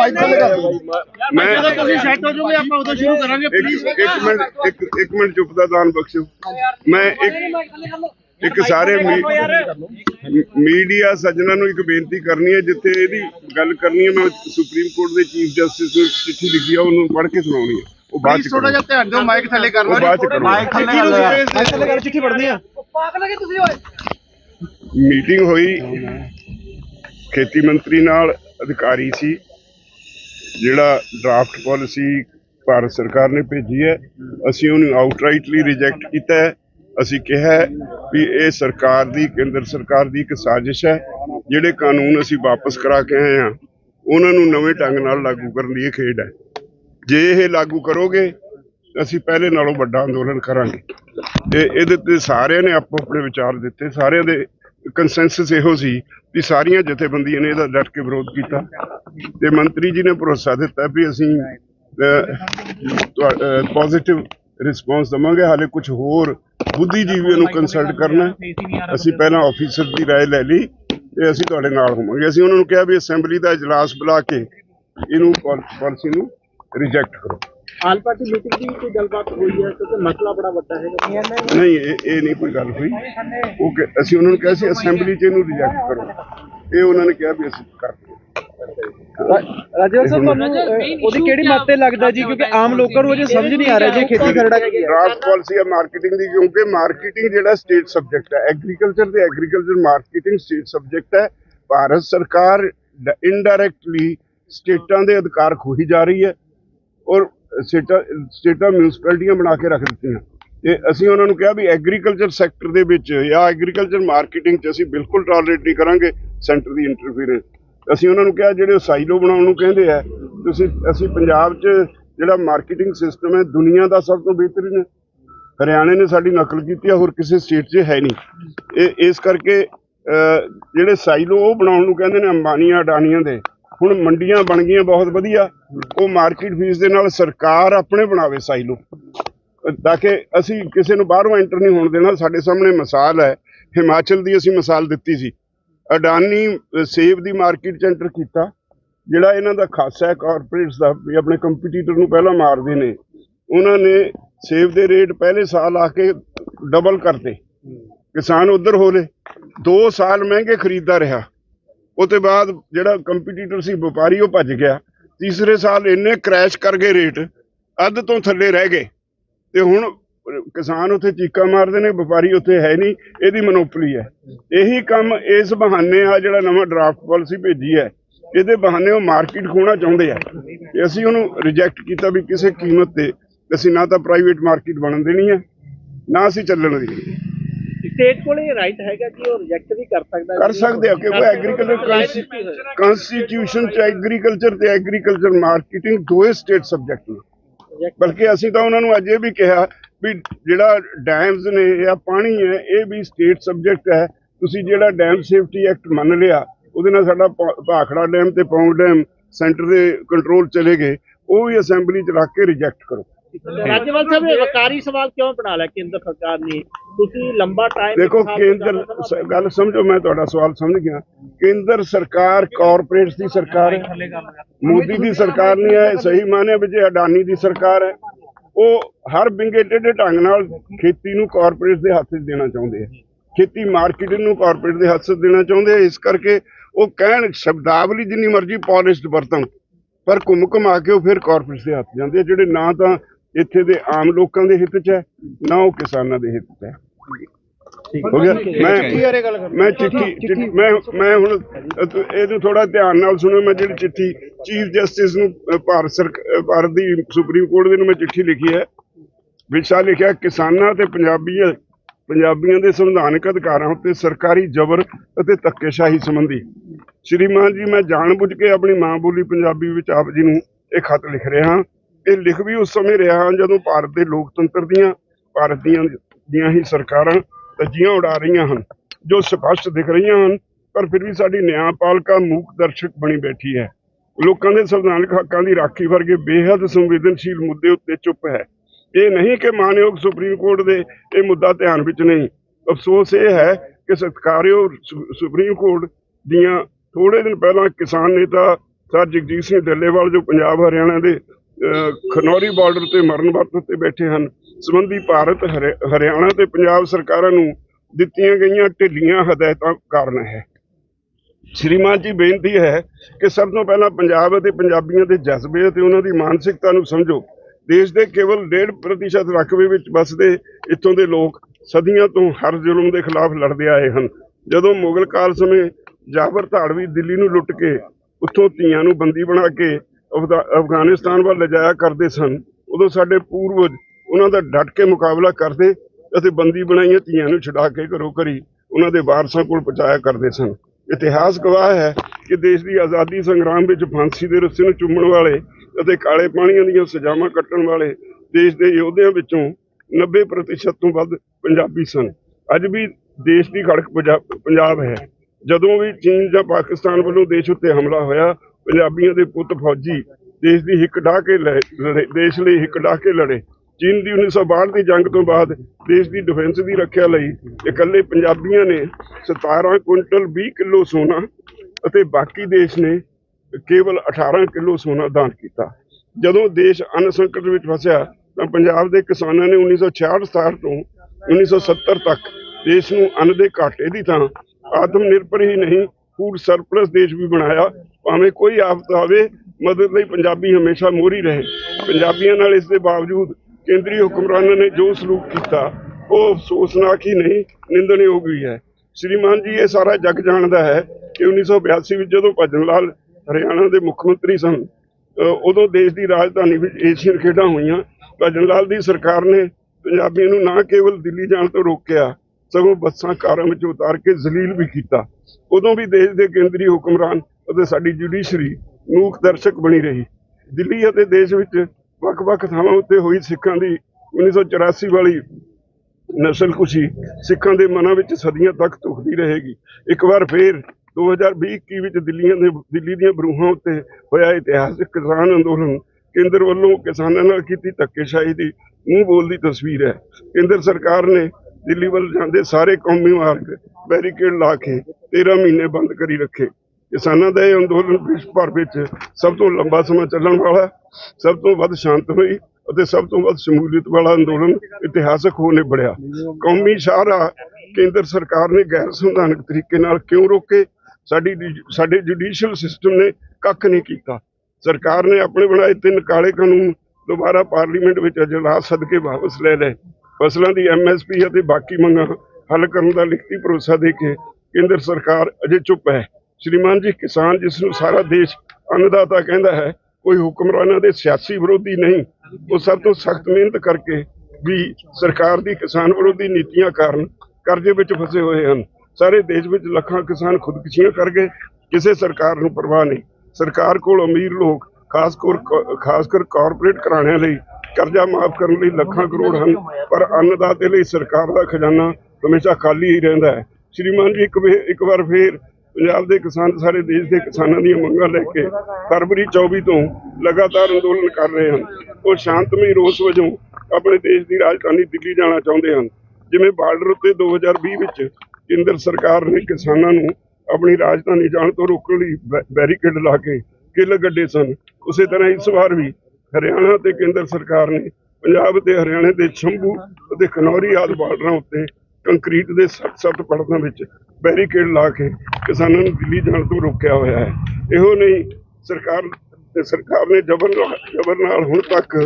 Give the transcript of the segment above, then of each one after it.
Mic ਥੱਲੇ ਕਰ ਦਿਓ। ਮੈਂ ਜਦੋਂ ਤੁਸੀਂ ਸੈੱਟ ਹੋ ਜਾਓਗੇ ਆਪਾਂ ਉਦੋਂ ਸ਼ੁਰੂ ਕਰਾਂਗੇ ਇੱਕ ਪਲੀਜ਼ ਇੱਕ ਮਿੰਟ ਇੱਕ ਇੱਕ ਮਿੰਟ ਚੁੱਪ ਦਾ ਦਾਨ ਬਖਸ਼ੋ ਮੈਂ ਇੱਕ ਇੱਕ ਸਾਰੇ ਮੀਡੀਆ ਸੱਜਣਾ ਨੂੰ ਇੱਕ ਬੇਨਤੀ ਕਰਨੀ ਹੈ ਜਿੱਥੇ ਇਹਦੀ ਗੱਲ ਕਰਨੀ ਹੈ ਮੈਂ ਸੁਪਰੀਮ ਕੋਰਟ ਦੇ ਚੀਫ ਜਸਟਿਸ ਨੂੰ ਚਿੱਠੀ ਲਿਖੀ ਆ ਉਹਨੂੰ ਪੜ੍ਹ ਕੇ ਸੁਣਾਉਣੀ ਹੈ। ਉਹ ਬਾਅਦ ਚ ਥੋੜਾ ਜਿਹਾ ਧਿਆਨ ਦਿਓ ਮਾਈਕ ਥੱਲੇ ਕਰ ਲਓ। ਉਹ ਬਾਅਦ ਚ ਕਰੋ। ਮਾਈਕ ਥੱਲੇ ਕਰ ਲਿਆ ਮਾਈਕ ਥੱਲੇ ਕਰ ਚਿੱਠੀ ਪੜਨੀ ਆ। ਮੀਟਿੰਗ ਹੋਈ। ਖੇਤੀ ਮੰਤਰੀ ਨਾਲ ਅਧਿਕਾਰੀ ਸੀ। ਜਿਹੜਾ ਡਰਾਫਟ ਪਾਲਿਸੀ ਭਾਰਤ ਸਰਕਾਰ ਨੇ ਭੇਜੀ ਹੈ, ਅਸੀਂ ਉਹਨੂੰ ਆਊਟਰਾਈਟਲੀ ਰਿਜੈਕਟ ਕੀਤਾ ਹੈ। ਅਸੀਂ ਕਿਹਾ ਵੀ ਇਹ ਸਰਕਾਰ ਦੀ, ਕੇਂਦਰ ਸਰਕਾਰ ਦੀ ਇੱਕ ਸਾਜ਼ਿਸ਼ ਹੈ, ਜਿਹੜੇ ਕਾਨੂੰਨ ਅਸੀਂ ਵਾਪਸ ਕਰਾ ਕੇ ਆਏ ਹਾਂ, ਉਹਨਾਂ ਨੂੰ ਨਵੇਂ ਢੰਗ ਨਾਲ ਲਾਗੂ ਕਰਨ ਦੀ ਇਹ ਖੇਡ ਹੈ। ਜੇ ਇਹ ਲਾਗੂ ਕਰੋਗੇ, ਅਸੀਂ ਪਹਿਲੇ ਨਾਲੋਂ ਵੱਡਾ ਅੰਦੋਲਨ ਕਰਾਂਗੇ। ਤੇ ਇਹਦੇ ਤੇ ਸਾਰਿਆਂ ਨੇ ਆਪੋ ਆਪਣੇ ਵਿਚਾਰ ਦਿੱਤੇ, ਸਾਰਿਆਂ ਦੇ ਕੰਸੈਂਸਸ ਇਹੋ ਸੀ ਵੀ ਸਾਰੀਆਂ ਜਥੇਬੰਦੀਆਂ ਨੇ ਇਹਦਾ ਡਟ ਕੇ ਵਿਰੋਧ ਕੀਤਾ ਤੇ ਮੰਤਰੀ ਜੀ ਨੇ ਭਰੋਸਾ ਦਿੱਤਾ ਵੀ ਅਸੀਂ ਪੋਜ਼ਿਟਿਵ ਰਿਸਪੌਂਸ ਦਵਾਂਗੇ ਹਾਲੇ ਕੁਝ ਹੋਰ ਬੁੱਧੀਜੀਵੀਆਂ ਨੂੰ ਕੰਸਲਟ ਕਰਨਾ ਹੈ। ਅਸੀਂ ਪਹਿਲਾਂ ਆਫੀਸਰ ਦੀ رائے ਲੈ ਲਈ ਤੇ ਅਸੀਂ ਤੁਹਾਡੇ ਨਾਲ ਹੋਵਾਂਗੇ ਅਸੀਂ ਉਹਨਾਂ ਨੂੰ ਕਿਹਾ ਵੀ ਅਸੈਂਬਲੀ ਦਾ ਇਜਲਾਸ ਬੁਲਾ ਕੇ ਇਹਨੂੰ ਪਾਲਿਸੀ ਨੂੰ ਰਿਜੈਕਟ ਕਰੋ ਆਲ ਪਾਰਟੀ ਮੀਟਿੰਗ ਦੀ ਕੋਈ ਗੱਲਬਾਤ ਹੋਈ ਹੈ? ਕਿਉਂਕਿ ਮਸਲਾ ਬੜਾ ਵੱਡਾ ਹੈਗਾ। ਨਹੀਂ ਇਹ ਇਹ ਨਹੀਂ ਕੋਈ ਗੱਲ ਹੋਈ। ਉਹ ਕਿ- ਅਸੀਂ ਉਹਨਾਂ ਨੂੰ ਕਿਹਾ ਸੀ ਅਸੈਂਬਲੀ 'ਚ ਇਹਨੂੰ ਰਿਜੈਕਟ ਕਰੋ। ਇਹ ਉਹਨਾਂ ਨੇ ਕਿਹਾ ਵੀ ਅਸੀਂ ਕਰ ਰਾਜਵਰ ਸਾਹਿਬ ਤੁਹਾਨੂੰ ਅਹ, ਉਹਦੀ ਕਿਹੜੀ ਮੱਤੇ ਲੱਗਦਾ ਜੀ? ਕਿਉਂਕਿ ਆਮ ਲੋਕਾਂ ਨੂੰ ਅਜੇ ਸਮਝ ਨਹੀਂ ਆ ਰਿਹਾ ਜੀ ਖੇਤੀ ਖਰੜਾ ਕੀ ਹੈ ਡਰਾਫਟ ਪਾਲਿਸੀ ਹੈ ਮਾਰਕੀਟਿੰਗ ਦੀ ਕਿਉਂਕਿ ਮਾਰਕੀਟਿੰਗ ਜਿਹੜਾ ਸਟੇਟ ਸਬਜੈਕਟ ਹੈ ਐਗਰੀਕਲਚਰ ਤੇ ਐਗਰੀਕਲਚਰ ਮਾਰਕੀਟਿੰਗ ਸਟੇਟ ਸਬਜੈਕਟ ਹੈ। ਭਾਰਤ ਸਰਕਾਰ ਇਨਡਾਇਰੈਕਟਲੀ ਸਟੇਟਾਂ ਦੇ ਅਧਿਕਾਰ ਖੋਹੀ ਜਾ ਰਹੀ ਹੈ। ਔਰ ਸਟੇਟਾਂ ਸਟੇਟਾਂ ਮਿਊਨਿਸਪੈਲਿਟੀਆਂ ਬਣਾ ਕੇ ਰੱਖ ਦਿੱਤੀਆਂ। ਤੇ ਅਸੀਂ ਉਹਨਾਂ ਨੂੰ ਕਿਹਾ ਵੀ ਐਗਰੀਕਲਚਰ ਸੈਕਟਰ ਦੇ ਵਿੱਚ ਜਾਂ ਐਗਰੀਕਲਚਰ ਮਾਰਕੀਟਿੰਗ 'ਚ ਅਸੀਂ ਬਿਲਕੁਲ ਟਾਲਰੇਟ ਨਹੀਂ ਕਰਾਂਗੇ ਸੈਂਟਰ ਦੀ ਇੰਟਰਫੀਰੈਂਸ ਅਸੀਂ ਉਹਨਾਂ ਨੂੰ ਕਿਹਾ ਜਿਹੜੇ ਸਾਈਲੋ ਬਣਾਉਣ ਨੂੰ ਕਹਿੰਦੇ ਆ, ਤੁਸੀਂ, ਅਸੀਂ ਪੰਜਾਬ 'ਚ ਜਿਹੜਾ ਮਾਰਕੀਟਿੰਗ ਸਿਸਟਮ ਹੈ, ਦੁਨੀਆ ਦਾ ਸਭ ਤੋਂ ਬਿਹਤਰੀਨ ਹੈ। ਹਰਿਆਣੇ ਨੇ ਸਾਡੀ ਨਕਲ ਕੀਤੀ ਆ, ਹੋਰ ਕਿਸੇ ਸਟੇਟ 'ਚ ਹੈ ਨਹੀਂ। ਇਹ, ਇਸ ਕਰਕੇ ਜਿਹੜੇ ਸਾਈਲੋ ਉਹ ਬਣਾਉਣ ਨੂੰ ਕਹਿੰਦੇ ਨੇ ਅੰਬਾਨੀਆਂ, ਅਡਾਨੀਆਂ ਦੇ ਹੁਣ ਮੰਡੀਆਂ ਬਣ ਗਈਆਂ ਬਹੁਤ ਵਧੀਆ। ਉਹ ਮਾਰਕੀਟ ਫੀਸ ਦੇ ਨਾਲ ਸਰਕਾਰ ਆਪਣੇ ਬਣਾਵੇ ਸਾਈਲੋ ਤਾਂ ਕਿ ਅਸੀਂ ਕਿਸੇ ਨੂੰ ਬਾਹਰੋਂ ਐਂਟਰ ਨਹੀਂ ਹੋਣ ਦੇਣਾ ਸਾਡੇ ਸਾਹਮਣੇ ਮਿਸਾਲ ਹੈ। ਹਿਮਾਚਲ ਦੀ ਅਸੀਂ ਮਿਸਾਲ ਦਿੱਤੀ ਸੀ। ਅਡਾਨੀ ਸੇਬ ਦੀ ਮਾਰਕੀਟ 'ਚ ਐਂਟਰ ਕੀਤਾ। ਜਿਹੜਾ ਇਹਨਾਂ ਦਾ ਖਾਸਾ ਹੈ ਕਾਰਪੋਰੇਟਸ ਦਾ ਵੀ ਆਪਣੇ ਕੰਪੀਟੀਟਰ ਨੂੰ ਪਹਿਲਾਂ ਮਾਰਦੇ ਨੇ। ਉਹਨਾਂ ਨੇ ਸੇਬ ਦੇ ਰੇਟ ਪਹਿਲੇ ਸਾਲ ਆ ਕੇ ਡਬਲ ਕਰਤੇ। ਕਿਸਾਨ ਉਧਰ ਹੋ ਲਏ 2 ਸਾਲ ਮਹਿੰਗੇ ਖਰੀਦਦਾ ਰਿਹਾ। ਉਹ ਤੋਂ ਬਾਅਦ ਜਿਹੜਾ ਕੰਪੀਟੀਟਰ ਸੀ, ਵਪਾਰੀ, ਉਹ ਭੱਜ ਗਿਆ। ਤੀਸਰੇ ਸਾਲ ਇੰਨੇ ਕ੍ਰੈਸ਼ ਕਰ ਗਏ ਰੇਟ ਅੱਧ ਤੋਂ ਥੱਲੇ ਰਹਿ ਗਏ। ਤੇ ਹੁਣ ਕਿਸਾਨ ਉੱਥੇ ਚੀਕਾਂ ਮਾਰਦੇ ਨੇ, ਵਪਾਰੀ ਉੱਥੇ ਹੈ ਨਹੀਂ। ਇਹਦੀ ਮਨੋਪਲੀ ਹੈ। ਇਹੀ ਕੰਮ ਇਸ ਬਹਾਨੇ ਆ ਜਿਹੜਾ ਨਵਾਂ ਡਰਾਫਟ ਪਾਲਿਸੀ ਭੇਜੀ ਹੈ। ਇਹਦੇ ਬਹਾਨੇ ਉਹ ਮਾਰਕੀਟ ਖੋਣਾ ਚਾਹੁੰਦੇ ਆ। ਤੇ ਅਸੀਂ ਉਹਨੂੰ ਰਿਜੈਕਟ ਕੀਤਾ ਵੀ ਕਿਸੇ ਕੀਮਤ ਤੇ। ਅਸੀਂ ਨਾ ਤਾਂ ਪ੍ਰਾਈਵੇਟ ਮਾਰਕੀਟ ਬਣਨ ਦੇਣੀ ਹੈ, ਨਾ ਅਸੀਂ ਚੱਲਣ ਦੇਣੀ ਸਟੇਟ ਕੋਲ ਇਹ ਰਾਈਟ ਹੈਗਾ ਕਿ ਉਹ ਰਿਜੈਕਟ ਵੀ ਕਰ ਸਕਦਾ ਕਰ ਸਕਦੇ ਆ ਕਿਉਂਕਿ ਐਗਰੀਕਲਚਰ ਕਨਸਟੀਟਿਊਸ਼ਨ ਚ ਐਗਰੀਕਲਚਰ ਤੇ ਐਗਰੀਕਲਚਰ ਮਾਰਕੀਟਿੰਗ ਦੋਏ ਸਟੇਟ ਸਬਜੈਕਟ ਨੇ। ਬਲਕਿ ਅਸੀਂ ਤਾਂ ਉਹਨਾਂ ਨੂੰ ਅੱਜ ਇਹ ਵੀ ਕਿਹਾ ਵੀ ਜਿਹੜਾ ਡੈਮਸ ਨੇ ਜਾਂ ਪਾਣੀ ਹੈ ਇਹ ਵੀ ਸਟੇਟ ਸਬਜੈਕਟ ਹੈ। ਤੁਸੀਂ ਜਿਹੜਾ ਡੈਮ ਸੇਫਟੀ ਐਕਟ ਮੰਨ ਲਿਆ ਉਹਦੇ ਨਾਲ ਸਾਡਾ ਭਾਖੜਾ ਡੈਮ ਤੇ ਪੌਂਗ ਡੈਮ ਸੈਂਟਰ ਦੇ ਕੰਟਰੋਲ ਚਲੇ ਗਏ ਉਹ ਵੀ ਅਸੈਂਬਲੀ ਚ ਰੱਖ ਕੇ ਰਿਜੈਕਟ ਕਰੋ। ਰਾਜਵਲ ਸਾਹਿਬ ਇਹ ਵਕਾਰੀ ਸਵਾਲ ਕਿਉਂ ਬਣਾ ਲਿਆ ਕੇਂਦਰ ਸਰਕਾਰ ਨੇ? ਤੁਸੀਂ ਲੰਬਾ ਟਾਈਮ ਦੇਖੋ ਕੇਂਦਰ ਗੱਲ ਸਮਝੋ ਮੈਂ ਤੁਹਾਡਾ ਸਵਾਲ ਸਮਝ ਗਿਆ। ਕੇਂਦਰ ਸਰਕਾਰ ਕਾਰਪੋਰੇਟਸ ਦੀ ਸਰਕਾਰ ਹੈ। ਮੋਦੀ ਦੀ ਸਰਕਾਰ ਨਹੀਂ ਹੈ ਸਹੀ ਮਾਨੇ ਵਿੱਚ ਅਡਾਨੀ ਦੀ ਸਰਕਾਰ ਹੈ। ਉਹ ਹਰ ਬਿੰਗੇ ਟੇਢੇ ਢੰਗ ਨਾਲ ਖੇਤੀ ਨੂੰ ਕਾਰਪੋਰੇਟ ਦੇ ਹੱਥ 'ਚ ਦੇਣਾ ਚਾਹੁੰਦੇ ਆ ਖੇਤੀ ਮਾਰਕੀਟਿੰਗ ਨੂੰ ਕਾਰਪੋਰੇਟ ਦੇ ਹੱਥ 'ਚ ਦੇਣਾ ਚਾਹੁੰਦੇ ਆ ਇਸ ਕਰਕੇ ਉਹ ਕਹਿਣ ਸ਼ਬਦਾਵਲੀ ਜਿੰਨੀ ਮਰਜ਼ੀ ਪਾਲਿਸ਼ਡ ਵਰਤਣ ਪਰ ਘੁੰਮ ਘੁਮਾ ਕੇ ਉਹ ਫਿਰ ਕਾਰਪੋਰੇਟ ਦੇ ਹੱਥ ਜਾਂਦੇ ਆ ਜਿਹੜੇ ਨਾ ਤਾਂ ਇੱਥੇ ਦੇ ਆਮ ਲੋਕਾਂ ਦੇ ਹਿੱਤ 'ਚ ਹੈ ਨਾ ਉਹ ਕਿਸਾਨਾਂ ਦੇ ਹਿੱਤ 'ਚ ਹੈ। ਹੋ। ਗਿਆ? ਮੈਂ ਮੈਂ ਚਿੱਠੀ ਮੈਂ ਮੈਂ ਹੁਣ ਇਹਨੂੰ ਥੋੜਾ ਧਿਆਨ ਨਾਲ ਸੁਣੋ ਮੈਂ ਜਿਹੜੀ ਚਿੱਠੀ ਚੀਫ ਜਸਟਿਸ ਨੂੰ ਭਾਰਤ ਸਰਕ ਅ, ਭਾਰਤ ਦੀ ਸੁਪਰੀਮ ਕੋਰਟ ਦੇ ਨੂੰ ਮੈਂ ਚਿੱਠੀ ਲਿਖੀ ਹੈ ਵਿਸ਼ਾ ਲਿਖਿਆ ਕਿਸਾਨਾਂ ਤੇ ਪੰਜਾਬੀਆਂ ਪੰਜਾਬੀਆਂ ਦੇ ਸੰਵਿਧਾਨਕ ਅਧਿਕਾਰਾਂ ਉੱਤੇ ਸਰਕਾਰੀ ਜ਼ਬਰ ਅਤੇ ਧੱਕੇਸ਼ਾਹੀ ਸੰਬੰਧੀ। ਸ਼੍ਰੀਮਾਨ ਜੀ ਮੈਂ ਜਾਣਬੁੱਝ ਕੇ ਆਪਣੀ ਮਾਂ ਬੋਲੀ ਪੰਜਾਬੀ ਵਿੱਚ ਆਪ ਜੀ ਨੂੰ ਇਹ ਖੱਤ ਲਿਖ ਰਿਹਾ ਹਾਂ। ਇਹ ਲਿਖ ਵੀ ਉਸ ਸਮੇਂ ਰਿਹਾ ਜਦੋਂ ਭਾਰਤ ਦੇ ਲੋਕਤੰਤਰ ਦੀਆਂ, ਭਾਰਤ ਦੀਆਂ ਦੀਆਂ ਹੀ ਸਰਕਾਰਾਂ ਧੱਜੀਆਂ ਉਡਾ ਰਹੀਆਂ ਹਨ, ਜੋ ਸਪਸ਼ਟ ਦਿਖ ਰਹੀਆਂ ਹਨ, ਪਰ ਫਿਰ ਵੀ ਸਾਡੀ ਨਿਆਂਪਾਲਿਕਾ ਮੂਕ ਦਰਸ਼ਕ ਬਣੀ ਬੈਠੀ ਹੈ। ਲੋਕਾਂ ਦੇ ਸੰਵਿਧਾਨਕ ਹੱਕਾਂ ਦੀ ਰਾਖੀ ਵਰਗੇ ਬੇਹੱਦ ਸੰਵੇਦਨਸ਼ੀਲ ਮੁੱਦੇ ਉੱਤੇ ਚੁੱਪ ਹੈ। ਇਹ ਨਹੀਂ ਕਿ ਮਾਨਯੋਗ ਸੁਪਰੀਮ ਕੋਰਟ ਦੇ ਇਹ ਮੁੱਦਾ ਧਿਆਨ ਵਿੱਚ ਨਹੀਂ। ਅਫਸੋਸ ਇਹ ਹੈ ਕਿ ਸਤਿਕਾਰਯੋਗ ਸੁਪਰੀਮ ਕੋਰਟ ਦੀਆਂ ਥੋੜੇ ਦਿਨ ਪਹਿਲਾਂ ਕਿਸਾਨ ਨੇਤਾ ਸਰ ਜਗਜੀਤ ਸਿੰਘ ਡੱਲੇਵਾਲ, ਜੋ ਪੰਜਾਬ, ਹਰਿਆਣਾ ਦੇ ਖਨੌਰੀ ਬਾਰਡਰ ਤੇ ਮਰਨ ਵਰਤ ਤੇ ਬੈਠੇ ਹਨ। ਸੰਬੰਧੀ ਭਾਰਤ, ਹਰਿ- ਹਰਿਆਣਾ ਤੇ ਪੰਜਾਬ ਸਰਕਾਰਾਂ ਨੂੰ ਦਿੱਤੀਆਂ ਗਈਆਂ ਢਿੱਲੀਆਂ ਹਦਾਇਤਾਂ ਕਾਰਨ ਹੈ। ਸ਼੍ਰੀਮਾਨ ਜੀ, ਬੇਨਤੀ ਹੈ ਕਿ ਸਭ ਤੋਂ ਪਹਿਲਾਂ ਪੰਜਾਬ ਅਤੇ ਪੰਜਾਬੀਆਂ ਦੇ ਜਜ਼ਬੇ ਅਤੇ ਉਹਨਾਂ ਦੀ ਮਾਨਸਿਕਤਾ ਨੂੰ ਸਮਝੋ। ਦੇਸ਼ ਦੇ ਕੇਵਲ 1.5% ਰਕਬੇ ਵਿੱਚ ਵਸਦੇ ਇੱਥੋਂ ਦੇ ਲੋਕ ਸਦੀਆਂ ਤੋਂ ਹਰ ਜ਼ੁਲਮ ਦੇ ਖਿਲਾਫ ਲੜਦੇ ਆਏ ਹਨ। ਜਦੋਂ ਮੁਗਲ ਕਾਲ ਸਮੇਂ ਜਾਬਰ ਧਾੜਵੀ ਦਿੱਲੀ ਨੂੰ ਲੁੱਟ ਕੇ ਉੱਥੋਂ ਧੀਆਂ ਨੂੰ ਬੰਦੀ ਬਣਾ ਕੇ ਅਫਗਾਨਿਸਤਾਨ ਵੱਲ ਲਿਜਾਇਆ ਕਰਦੇ ਸਨ। ਉਦੋਂ ਸਾਡੇ ਪੂਰਵਜ ਉਹਨਾਂ ਦਾ ਡਟ ਕੇ ਮੁਕਾਬਲਾ ਕਰਦੇ ਅਤੇ ਬੰਦੀ ਬਣਾਈਆਂ ਧੀਆਂ ਨੂੰ ਛੁਡਾ ਕੇ ਘਰੋਂ ਘਰੀ ਉਹਨਾਂ ਦੇ ਵਾਰਸਾਂ ਕੋਲ ਪਹੁੰਚਾਇਆ ਕਰਦੇ ਸਨ। ਇਤਿਹਾਸ ਗਵਾਹ ਹੈ ਕਿ ਦੇਸ਼ ਦੀ ਆਜ਼ਾਦੀ ਸੰਗਰਾਮ ਵਿੱਚ ਫਾਂਸੀ ਦੇ ਰੱਸੇ ਨੂੰ ਚੁੰਮਣ ਵਾਲੇ ਅਤੇ ਕਾਲੇ ਪਾਣੀਆਂ ਦੀਆਂ ਸਜ਼ਾਵਾਂ ਕੱਟਣ ਵਾਲੇ ਦੇਸ਼ ਦੇ ਯੋਧਿਆਂ ਵਿੱਚੋਂ 90% ਤੋਂ ਵੱਧ ਪੰਜਾਬੀ ਸਨ। ਅੱਜ ਵੀ ਦੇਸ਼ ਦੀ ਖੜਕ ਪੰਜਾ- ਪੰਜਾਬ ਹੈ। ਜਦੋਂ ਵੀ ਚੀਨ ਜਾਂ ਪਾਕਿਸਤਾਨ ਵੱਲੋਂ ਦੇਸ਼ ਉੱਤੇ ਹਮਲਾ ਹੋਇਆ ਪੰਜਾਬੀਆਂ ਦੇ ਪੁੱਤ ਫੌਜੀ ਦੇਸ਼ ਦੀ ਹਿੱਕ ਢਾਹ ਕੇ ਲੜੇ, ਲੜੇ- ਦੇਸ਼ ਲਈ ਹਿੱਕ ਢਾਹ ਕੇ ਲੜੇ। ਚੀਨ ਦੀ 1962 ਦੀ ਜੰਗ ਤੋਂ ਬਾਅਦ ਦੇਸ਼ ਦੀ ਡਿਫੈਂਸ ਦੀ ਰੱਖਿਆ ਲਈ ਇਕੱਲੇ ਪੰਜਾਬੀਆਂ ਨੇ 17 ਕੁਇੰਟਲ 20 ਕਿਲੋ ਸੋਨਾ ਅਤੇ ਬਾਕੀ ਦੇਸ਼ ਨੇ ਕੇਵਲ 18 ਕਿਲੋ ਸੋਨਾ ਦਾਨ ਕੀਤਾ। ਜਦੋਂ ਦੇਸ਼ ਅੰਨ ਸੰਕਟ ਵਿੱਚ ਫਸਿਆ, ਤਾਂ ਪੰਜਾਬ ਦੇ ਕਿਸਾਨਾਂ ਨੇ 1966 ਤੋਂ 1970 ਤੱਕ ਦੇਸ਼ ਨੂੰ ਅੰਨ ਦੇ ਘਾਟੇ ਦੀ ਥਾਂ ਆਤਮ ਨਿਰਭਰ ਹੀ ਨਹੀਂ ਫੂਡ ਸਰਪਲਸ ਦੇਸ਼ ਵੀ ਬਣਾਇਆ ਭਾਵੇਂ ਕੋਈ ਆਫਤ ਆਵੇ, ਮਦਦ ਲਈ ਪੰਜਾਬੀ ਹਮੇਸ਼ਾ ਮੋਹਰੀ ਰਹੇ। ਪੰਜਾਬੀਆਂ ਨਾਲ ਇਸ ਦੇ ਬਾਵਜੂਦ ਕੇਂਦਰੀ ਹੁਕਮਰਾਨਾਂ ਨੇ ਜੋ ਸਲੂਕ ਕੀਤਾ, ਉਹ ਅਫਸੋਸਨਾਕ ਹੀ ਨਹੀਂ, ਨਿੰਦਣਯੋਗ ਵੀ ਹੈ। ਸ਼੍ਰੀਮਾਨ ਜੀ, ਇਹ ਸਾਰਾ ਜੱਗ ਜਾਣਦਾ ਹੈ ਕਿ 1982 ਵਿੱਚ ਜਦੋਂ ਭਜਨ ਲਾਲ ਹਰਿਆਣਾ ਦੇ ਮੁੱਖ ਮੰਤਰੀ ਸਨ ਉਦੋਂ ਦੇਸ਼ ਦੀ ਰਾਜਧਾਨੀ ਵਿੱਚ ਏਸ਼ੀਅਨ ਖੇਡਾਂ ਹੋਈਆਂ। ਭਜਨ ਲਾਲ ਦੀ ਸਰਕਾਰ ਨੇ ਪੰਜਾਬੀਆਂ ਨੂੰ ਨਾ ਕੇਵਲ ਦਿੱਲੀ ਜਾਣ ਤੋਂ ਰੋਕਿਆ, ਸਗੋਂ ਬੱਸਾਂ, ਕਾਰਾਂ ਵਿੱਚ ਉਤਾਰ ਕੇ ਜ਼ਲੀਲ ਵੀ ਕੀਤਾ। ਉਦੋਂ ਵੀ ਦੇਸ਼ ਦੇ ਕੇਂਦਰੀ ਹੁਕਮਰਾਨ ਅਤੇ ਸਾਡੀ ਜੁਡੀਸ਼ਰੀ ਮੂਕ ਦਰਸ਼ਕ ਬਣੀ ਰਹੀ। ਦਿੱਲੀ ਅਤੇ ਦੇਸ਼ ਵਿੱਚ ਵੱਖ-ਵੱਖ ਥਾਵਾਂ ਉੱਤੇ ਹੋਈ ਸਿੱਖਾਂ ਦੀ 1984 ਵਾਲੀ ਨਸਲ ਕੁਸ਼ੀ ਸਿੱਖਾਂ ਦੇ ਮਨਾਂ ਵਿੱਚ ਸਦੀਆਂ ਤੱਕ ਧੁਖਦੀ ਰਹੇਗੀ। ਇੱਕ ਵਾਰ ਫੇਰ 2020-21 ਵਿੱਚ ਦਿੱਲੀਆਂ ਦੇ ਦਿੱਲੀ ਦੀਆਂ ਬਰੂਹਾਂ ਉੱਤੇ ਹੋਇਆ ਇਤਿਹਾਸਕ ਕਿਸਾਨ ਅੰਦੋਲਨ ਕੇਂਦਰ ਵੱਲੋਂ ਕਿਸਾਨਾਂ ਨਾਲ ਕੀਤੀ ਧੱਕੇਸ਼ਾਹੀ ਦੀ ਮੂੰਹ ਬੋਲ ਦੀ ਤਸਵੀਰ ਹੈ। ਕੇਂਦਰ ਸਰਕਾਰ ਨੇ ਦਿੱਲੀ ਵੱਲ ਜਾਂਦੇ ਸਾਰੇ ਕੌਮੀ ਮਾਰਗ ਬੈਰੀਕੇਡ ਲਾ ਕੇ 13 ਮਹੀਨੇ ਬੰਦ ਕਰੀ ਰੱਖੇ। ਕਿਸਾਨਾਂ ਦਾ ਇਹ ਅੰਦੋਲਨ ਵਿਸ਼ਵ ਭਰ ਵਿੱਚ ਸਭ ਤੋਂ ਲੰਬਾ ਸਮਾਂ ਚੱਲਣ ਵਾਲਾ ਸਭ ਤੋਂ ਵੱਧ ਸ਼ਾਂਤਮਈ ਅਤੇ ਸਭ ਤੋਂ ਵੱਧ ਸ਼ਮੂਲੀਅਤ ਵਾਲਾ ਅੰਦੋਲਨ ਇਤਿਹਾਸਕ ਹੋ ਨਿਬੜਿਆ। ਕੌਮੀ ਸ਼ਾਹਰਾ ਕੇਂਦਰ ਸਰਕਾਰ ਨੇ ਗੈਰ ਸੰਵਿਧਾਨਕ ਤਰੀਕੇ ਨਾਲ ਕਿਉਂ ਰੋਕੇ? ਸਾਡੀ ਸਾਡੇ ਜੁਡੀਸ਼ੀਅਲ ਸਿਸਟਮ ਨੇ ਕੱਖ ਨਹੀਂ ਕੀਤਾ। ਸਰਕਾਰ ਨੇ ਆਪਣੇ ਬਣਾਏ ਤਿੰਨ ਕਾਲੇ ਕਾਨੂੰਨ ਦੁਬਾਰਾ ਪਾਰਲੀਮੈਂਟ ਵਿੱਚ ਅਜਲਾਸ ਸਦਕੇ ਵਾਪਸ ਲੈ ਲਏ। ਫਸਲਾਂ ਦੀ ਐਮਐਸਪੀ ਅਤੇ ਬਾਕੀ ਮੰਗਾਂ ਹੱਲ ਕਰਨ ਦਾ ਲਿਖਤੀ ਭਰੋਸਾ ਦੇ ਕੇ ਕੇਂਦਰ ਸਰਕਾਰ ਅਜੇ ਚੁੱਪ ਹੈ। ਸ਼੍ਰੀਮਾਨ ਜੀ, ਕਿਸਾਨ ਜਿਸ ਨੂੰ ਸਾਰਾ ਦੇਸ਼ ਅੰਨਦਾਤਾ ਕਹਿੰਦਾ ਹੈ, ਕੋਈ ਹੁਕਮਰਾਨਾਂ ਦੇ ਸਿਆਸੀ ਵਿਰੋਧੀ ਨਹੀਂ। ਉਹ ਸਭ ਤੋਂ ਸਖਤ ਮਿਹਨਤ ਕਰਕੇ ਵੀ ਸਰਕਾਰ ਦੀ ਕਿਸਾਨ ਵਿਰੋਧੀ ਨੀਤੀਆਂ ਕਾਰਨ ਕਰਜ਼ੇ ਵਿੱਚ ਫਸੇ ਹੋਏ ਹਨ। ਸਾਰੇ ਦੇਸ਼ ਵਿੱਚ ਲੱਖਾਂ ਕਿਸਾਨ ਖੁਦਕੁਸ਼ੀਆਂ ਕਰ ਗਏ। ਕਿਸੇ ਸਰਕਾਰ ਨੂੰ ਪਰਵਾਹ ਨਹੀਂ। ਸਰਕਾਰ ਕੋਲ ਅਮੀਰ ਲੋਕ, ਖਾਸ ਕਰ ਖਾਸ ਕਰ ਕਾਰਪੋਰੇਟ ਘਰਾਣਿਆਂ ਲਈ ਕਰਜ਼ਾ ਮਾਫ ਕਰਨ ਲਈ ਲੱਖਾਂ ਕਰੋੜ ਹਨ, ਪਰ ਅੰਨਦਾਤੇ ਲਈ ਸਰਕਾਰ ਦਾ ਖਜ਼ਾਨਾ ਹਮੇਸ਼ਾ ਖਾਲੀ ਹੀ ਰਹਿੰਦਾ ਹੈ। ਸ਼੍ਰੀਮਾਨ ਜੀ ਇੱਕ ਵਾਰ ਫੇਰ ਪੰਜਾਬ ਦੇ ਕਿਸਾਨ ਸਾਰੇ ਦੇਸ਼ ਦੇ ਕਿਸਾਨਾਂ ਦੀਆਂ ਮੰਗਾਂ ਲੈ ਕੇ ਫਰਵਰੀ 24 ਤੋਂ ਲਗਾਤਾਰ ਅੰਦੋਲਨ ਕਰ ਰਹੇ ਹਨ। ਉਹ ਸ਼ਾਂਤਮਈ ਰੋਸ ਵਜੋਂ ਆਪਣੇ ਦੇਸ਼ ਦੀ ਰਾਜਧਾਨੀ ਦਿੱਲੀ ਜਾਣਾ ਚਾਹੁੰਦੇ ਹਨ। ਜਿਵੇਂ ਬਾਰਡਰ ਉੱਤੇ 2020 ਵਿੱਚ ਕੇਂਦਰ ਸਰਕਾਰ ਨੇ ਕਿਸਾਨਾਂ ਨੂੰ ਆਪਣੀ ਰਾਜਧਾਨੀ ਜਾਣ ਤੋਂ ਰੋਕਣ ਲਈ ਬੈ- ਬੈਰੀਕੇਡ ਲਾ ਕੇ ਕਿੱਲ ਗੱਡੇ ਸਨ। ਉਸੇ ਤਰ੍ਹਾਂ ਇਸ ਵਾਰ ਵੀ ਹਰਿਆਣਾ ਤੇ ਕੇਂਦਰ ਸਰਕਾਰ ਨੇ ਪੰਜਾਬ ਤੇ ਹਰਿਆਣੇ ਦੇ ਸ਼ੰਭੂ ਅਤੇ ਖਨੌਰੀ ਆਦਿ ਬਾਰਡਰਾਂ ਉੱਤੇ ਕੰਕਰੀਟ ਦੇ ਸਖਤ-ਸਖਤ ਪੜਤਾਂ ਵਿੱਚ ਬੈਰੀਕੇਡ ਲਾ ਕੇ ਕਿਸਾਨਾਂ ਨੂੰ ਦਿੱਲੀ ਜਾਣ ਤੋਂ ਰੋਕਿਆ ਹੋਇਆ ਹੈ। ਇਹੋ ਨਹੀਂ ਸਰਕਾਰ ਤੇ ਸਰਕਾਰ ਨੇ ਜਬਰ ਨਾਲ ਜਬਰ ਨਾਲ ਹੁਣ ਤੱਕ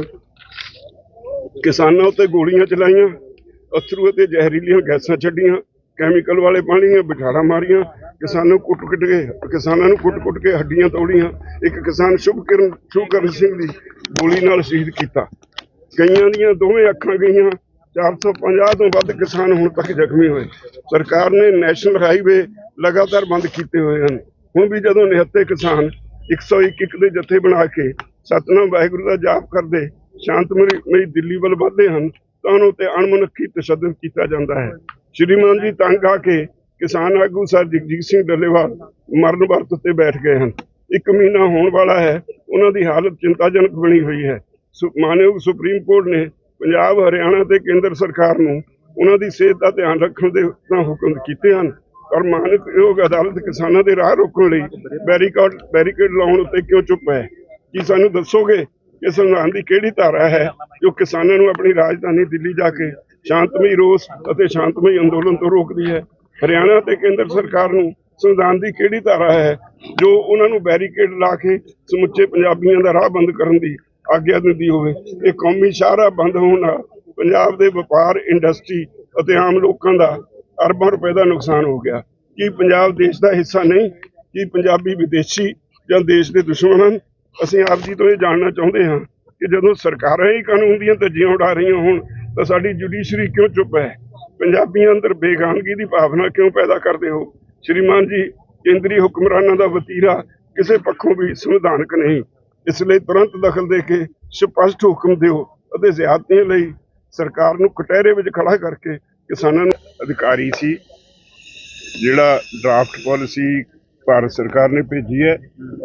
ਕਿਸਾਨਾਂ ਉੱਤੇ ਗੋਲੀਆਂ ਚਲਾਈਆਂ, ਅਥਰੂ ਅਤੇ ਜ਼ਹਿਰੀਲੀਆਂ ਗੈਸਾਂ ਛੱਡੀਆਂ, ਕੈਮੀਕਲ ਵਾਲੇ ਪਾਣੀ ਦੀਆਂ ਬਿਠਾੜਾ ਮਾਰੀਆਂ, ਕਿਸਾਨਾਂ ਨੂੰ ਕੁੱਟ-ਕੁੱਟ ਕੇ ਕਿਸਾਨਾਂ ਨੂੰ ਕੁੱਟ-ਕੁੱਟ ਕੇ ਹੱਡੀਆਂ ਤੋੜੀਆਂ, ਇੱਕ ਕਿਸਾਨ ਸ਼ੁਭਕਿਰਨ ਸ਼ੁਭਕਰਨ ਸਿੰਘ ਦੀ ਗੋਲੀ ਨਾਲ ਸ਼ਹੀਦ ਕੀਤਾ। ਕਈਆਂ ਦੀਆਂ ਦੋਵੇਂ ਅੱਖਾਂ ਗਈਆਂ 450 ਤੋਂ ਵੱਧ ਕਿਸਾਨ ਹੁਣ ਤੱਕ ਜ਼ਖਮੀ ਹੋਏ। ਸਰਕਾਰ ਨੇ ਨੈਸ਼ਨਲ ਹਾਈਵੇ ਲਗਾਤਾਰ ਬੰਦ ਕੀਤੇ ਹੋਏ ਹਨ। ਹੁਣ ਵੀ ਜਦੋਂ ਨਿਹੱਤੇ ਕਿਸਾਨ 121 ਦੇ ਜਥੇ ਬਣਾ ਕੇ ਸਤਨਾਮ ਵਾਹਿਗੁਰੂ ਦਾ ਜਾਪ ਕਰਦੇ, ਸ਼ਾਂਤਮਈ ਮਈ ਦਿੱਲੀ ਵੱਲ ਵਧਦੇ ਹਨ, ਤਾਂ ਉਹਨਾਂ ਉੱਤੇ ਅਣਮਨੁੱਖੀ ਤਸ਼ੱਦਦ ਕੀਤਾ ਜਾਂਦਾ ਹੈ। ਸ਼੍ਰੀਮਾਨ ਜੀ ਤੰਗ ਆ ਕੇ ਕਿਸਾਨ ਆਗੂ ਸਰ ਜਗਜੀਤ ਸਿੰਘ ਡੱਲੇਵਾਲ ਮਰਨ ਵਰਤ ਉੱਤੇ ਬੈਠ ਗਏ ਹਨ। ਇੱਕ ਮਹੀਨਾ ਹੋਣ ਵਾਲਾ ਹੈ, ਉਹਨਾਂ ਦੀ ਹਾਲਤ ਚਿੰਤਾਜਨਕ ਬਣੀ ਹੋਈ ਹੈ। ਸੁ- ਮਾਨਯੋਗ ਸੁਪਰੀਮ ਕੋਰਟ ਨੇ ਪੰਜਾਬ, ਹਰਿਆਣਾ ਤੇ ਕੇਂਦਰ ਸਰਕਾਰ ਨੂੰ ਉਹਨਾਂ ਦੀ ਸਿਹਤ ਦਾ ਧਿਆਨ ਰੱਖਣ ਦੇ ਤਾਂ ਹੁਕਮ ਕੀਤੇ ਹਨ। ਔਰ ਮਾਨਯੋਗ ਅਦਾਲਤ ਕਿਸਾਨਾਂ ਦੇ ਰਾਹ ਰੋਕਣ ਲਈ ਬੈਰੀਕਾਡ ਬੈਰੀਕੇਡ ਲਾਉਣ ਉੱਤੇ ਕਿਉਂ ਚੁੱਪ ਹੈ? ਕੀ ਸਾਨੂੰ ਦੱਸੋਗੇ ਕਿ ਸੰਵਿਧਾਨ ਦੀ ਕਿਹੜੀ ਧਾਰਾ ਹੈ ਜੋ ਕਿਸਾਨਾਂ ਨੂੰ ਆਪਣੀ ਰਾਜਧਾਨੀ ਦਿੱਲੀ ਜਾ ਕੇ ਸ਼ਾਂਤਮਈ ਰੋਸ ਅਤੇ ਸ਼ਾਂਤਮਈ ਅੰਦੋਲਨ ਤੋਂ ਰੋਕਦੀ ਹੈ? ਹਰਿਆਣਾ ਤੇ ਕੇਂਦਰ ਸਰਕਾਰ ਨੂੰ ਸੰਵਿਧਾਨ ਦੀ ਕਿਹੜੀ ਧਾਰਾ ਹੈ ਜੋ ਉਹਨਾਂ ਨੂੰ ਬੈਰੀਕੇਡ ਲਾ ਕੇ ਸਮੁੱਚੇ ਪੰਜਾਬੀਆਂ ਦਾ ਰਾਹ ਬੰਦ ਕਰਨ ਦੀ ਆਗਿਆ ਦਿੰਦੀ ਹੋਵੇ। ਇਹ ਕੌਮੀ ਸ਼ਾਹਰਾ ਬੰਦ ਹੋਣ ਨਾਲ ਪੰਜਾਬ ਦੇ ਵਪਾਰ ਇੰਡਸਟਰੀ ਅਤੇ ਆਮ ਲੋਕਾਂ ਦਾ ਅਰਬਾਂ ਰੁਪਏ ਦਾ ਨੁਕਸਾਨ ਹੋ ਗਿਆ। ਕੀ ਪੰਜਾਬ ਦੇਸ਼ ਦਾ ਹਿੱਸਾ ਨਹੀਂ? ਕੀ ਪੰਜਾਬੀ ਵਿਦੇਸ਼ੀ ਜਾਂ ਦੇਸ਼ ਦੇ ਦੁਸ਼ਮਣ ਹਨ? ਅਸੀਂ ਆਪ ਜੀ ਤੋਂ ਇਹ ਜਾਣਨਾ ਚਾਹੁੰਦੇ ਹਾਂ ਕਿ ਜਦੋਂ ਸਰਕਾਰਾਂ ਹੀ ਕਾਨੂੰਨ ਦੀਆਂ ਧੱਜੀਆਂ ਉਡਾ ਰਹੀਆਂ ਹੋਣ, ਤਾਂ ਸਾਡੀ ਜੁਡੀਸ਼ਰੀ ਕਿਉਂ ਚੁੱਪ ਹੈ? ਪੰਜਾਬੀਆਂ ਅੰਦਰ ਬੇਗਾਨਗੀ ਦੀ ਭਾਵਨਾ ਕਿਉਂ ਪੈਦਾ ਕਰਦੇ ਹੋ? ਸ਼੍ਰੀਮਾਨ ਜੀ, ਕੇਂਦਰੀ ਹੁਕਮਰਾਨਾਂ ਦਾ ਵਤੀਰਾ ਕਿਸੇ ਪੱਖੋਂ ਵੀ ਸੰਵਿਧਾਨਕ ਨਹੀਂ। ਇਸ ਲਈ ਤੁਰੰਤ ਦਖਲ ਦੇ ਕੇ ਸਪਸ਼ਟ ਹੁਕਮ ਦਿਓ ਅਤੇ ਜ਼ਿਆਦਤੀਆਂ ਲਈ ਸਰਕਾਰ ਨੂੰ ਕਟਹਿਰੇ ਵਿੱਚ ਖੜਾ ਕਰਕੇ ਕਿਸਾਨਾਂ ਨੂੰ ਅਧਿਕਾਰੀ ਸੀ। ਜਿਹੜਾ ਡਰਾਫਟ ਪਾਲਿਸੀ ਭਾਰਤ ਸਰਕਾਰ ਨੇ ਭੇਜੀ ਹੈ,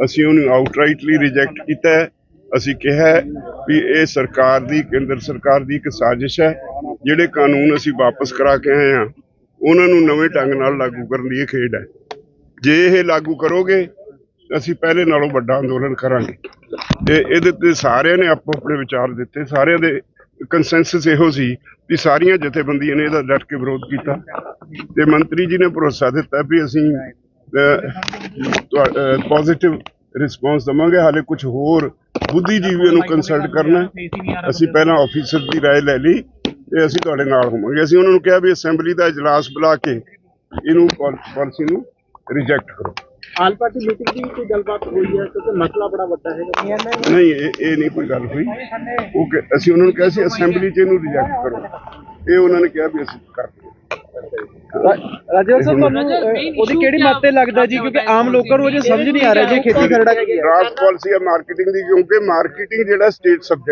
ਅਸੀਂ ਉਹਨੂੰ ਆਊਟਰਾਈਟਲੀ ਰਿਜੈਕਟ ਕੀਤਾ ਹੈ। ਅਸੀਂ ਕਿਹਾ ਵੀ ਇਹ ਸਰਕਾਰ ਦੀ, ਕੇਂਦਰ ਸਰਕਾਰ ਦੀ ਇੱਕ ਸਾਜ਼ਿਸ਼ ਹੈ। ਜਿਹੜੇ ਕਾਨੂੰਨ ਅਸੀਂ ਵਾਪਸ ਕਰਾ ਕੇ ਆਏ ਹਾਂ, ਉਹਨਾਂ ਨੂੰ ਨਵੇਂ ਢੰਗ ਨਾਲ ਲਾਗੂ ਕਰਨ ਦੀ ਇਹ ਖੇਡ ਹੈ। ਜੇ ਇਹ ਲਾਗੂ ਕਰੋਗੇ ਅਸੀਂ ਪਹਿਲੇ ਨਾਲੋਂ ਵੱਡਾ ਅੰਦੋਲਨ ਕਰਾਂਗੇ ਤੇ ਇਹਦੇ ਤੇ ਸਾਰਿਆਂ ਨੇ ਆਪੋ ਆਪਣੇ ਵਿਚਾਰ ਦਿੱਤੇ ਸਾਰਿਆਂ ਦੇ ਕੰਸੈਂਸਸ ਇਹੋ ਸੀ ਕਿ ਸਾਰੀਆਂ ਜਥੇਬੰਦੀਆਂ ਨੇ ਇਹਦਾ ਡਟ ਕੇ ਵਿਰੋਧ ਕੀਤਾ ਤੇ ਮੰਤਰੀ ਜੀ ਨੇ ਭਰੋਸਾ ਦਿੱਤਾ ਵੀ ਅਸੀਂ ਪੋਜ਼ਿਟਿਵ ਰਿਸਪੌਂਸ ਦਵਾਂਗੇ ਹਾਲੇ ਕੁਝ ਹੋਰ ਬੁੱਧੀਜੀਵੀਆਂ ਨੂੰ ਕੰਸਲਟ ਕਰਨਾ ਹੈ। ਅਸੀਂ ਪਹਿਲਾਂ ਆਫੀਸਰ ਦੀ رائے ਲੈ ਲਈ ਤੇ ਅਸੀਂ ਤੁਹਾਡੇ ਨਾਲ ਹੋਵਾਂਗੇ ਅਸੀਂ ਉਹਨਾਂ ਨੂੰ ਕਿਹਾ ਵੀ ਅਸੈਂਬਲੀ ਦਾ ਇਜਲਾਸ ਬੁਲਾ ਕੇ ਇਹਨੂੰ ਪਾਲਿਸੀ ਨੂੰ ਰਿਜੈਕਟ ਕਰੋ ਆਲ ਪਾਰਟੀ ਮੀਟਿੰਗ ਦੀ ਕੋਈ ਗੱਲਬਾਤ ਹੋਈ ਹੈ? ਕਿਉਂਕਿ ਮਸਲਾ ਬੜਾ ਵੱਡਾ ਹੈਗਾ। ਨਹੀਂ ਇਹ ਇਹ ਨਹੀਂ ਕੋਈ ਗੱਲ ਹੋਈ। ਉਹ ਕਿ- ਅਸੀਂ ਉਹਨਾਂ ਨੂੰ ਕਿਹਾ ਸੀ ਅਸੈਂਬਲੀ 'ਚ ਇਹਨੂੰ ਰਿਜੈਕਟ ਕਰੋ। ਇਹ ਉਹਨਾਂ ਨੇ ਕਿਹਾ ਵੀ ਅਸੀਂ ਕਰ ਰਾਜੇਵਰ ਸਾਹਿਬ ਤੁਹਾਨੂੰ ਅਹ, ਉਹਦੀ ਕਿਹੜੀ ਮੱਤ ਤੇ ਲੱਗਦਾ ਜੀ? ਕਿਉਂਕਿ ਆਮ ਲੋਕਾਂ ਨੂੰ ਅਜੇ ਸਮਝ ਨਹੀਂ ਆ ਰਿਹਾ ਜੀ ਖੇਤੀ ਖਰੜਾ ਕੀ ਹੈ ਡਰਾਫਟ ਪਾਲਿਸੀ ਹੈ ਮਾਰਕੀਟਿੰਗ ਦੀ ਕਿਉਂਕਿ ਮਾਰਕੀਟਿੰਗ ਜਿਹੜਾ ਸਟੇਟ ਸਬਜੈਕਟ